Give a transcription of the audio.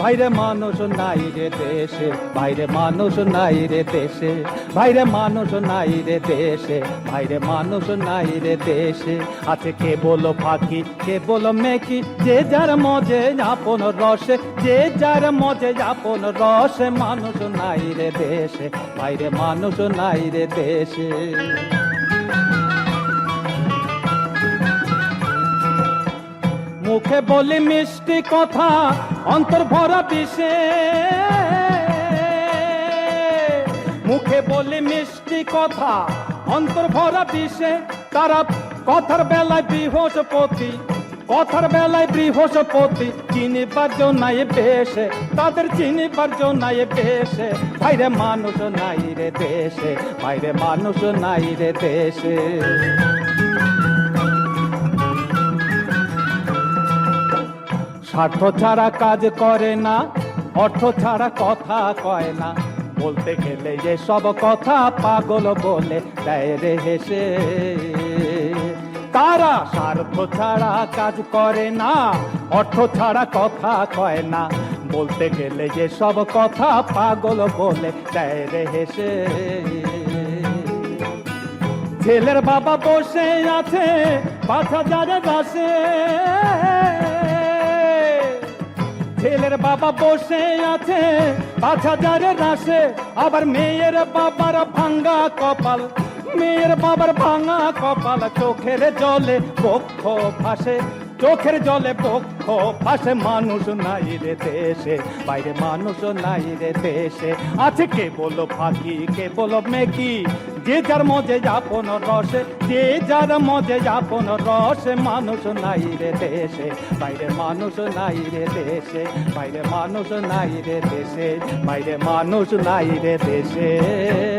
বাইরে মানুষ নাই রে দেশে, বাইরে মানুষ নাই রে দেশে, বাইরে মানুষ নাই রে দেশে, বাইরে মানুষ নাই রে দেশে। আছে কে বলো ফাঁকি কে বলো মেকি যে যার মজে আপন রসে, যে যার মজে আপন রসে মানুষ নাই রে দেশে, বাইরে মানুষ নাই রে দেশে। মুখে বলি মিষ্টি কথা, অন্তর ভরা বিষে। মুখে বলি মিষ্টি কথা, অন্তর ভরা বিষে। তারা কথার বেলায় বৃহস্পতি, কথার বেলায় বৃহস্পতি, চিনিবার জন্যই বেশে। তাদের চিনিবার জন্যই বেশে। বাইরে মানুষ নাই রে দেশে বাইরে মানুষ নাই রে দেশে। স্বার্থ ছাড়া কাজ করে না, অর্থ ছাড়া কথা কয় না। বলতে গেলে যে সব কথা পাগল বলে, দেয় রে হেসে। তারা স্বার্থ ছাড়া কাজ করে না, অর্থ ছাড়া কথা কয় না। বলতে গেলে যে সব কথা পাগল বলে, দেয় রে হেসে। ছেলের বাবা বসে আছে পাঁচ হাজারের দাসে ছেলের বাবা বসে আছে পাঁচ হাজারের রাশে আবার মেয়ের বাবার ভাঙ্গা কপাল। মেয়ের বাবার ভাঙা কপাল চোখের জলে বক্ষ ভাসে, চোখের জলে বক্ষ ভাসে, মানুষ নাই রে দেশে, বাইরে মানুষ নাই রে দেশে। আছে কে বলো ফাঁকি কে বলো মেকি যে যার মজে যাপন রসে, যে যার মজে যাপন রসে, মানুষ নাই রে দেশে, বাইরে মানুষ নাই রে দেশে, বাইরে মানুষ নাই রে দেশে, বাইরে মানুষ নাই রে দেশে।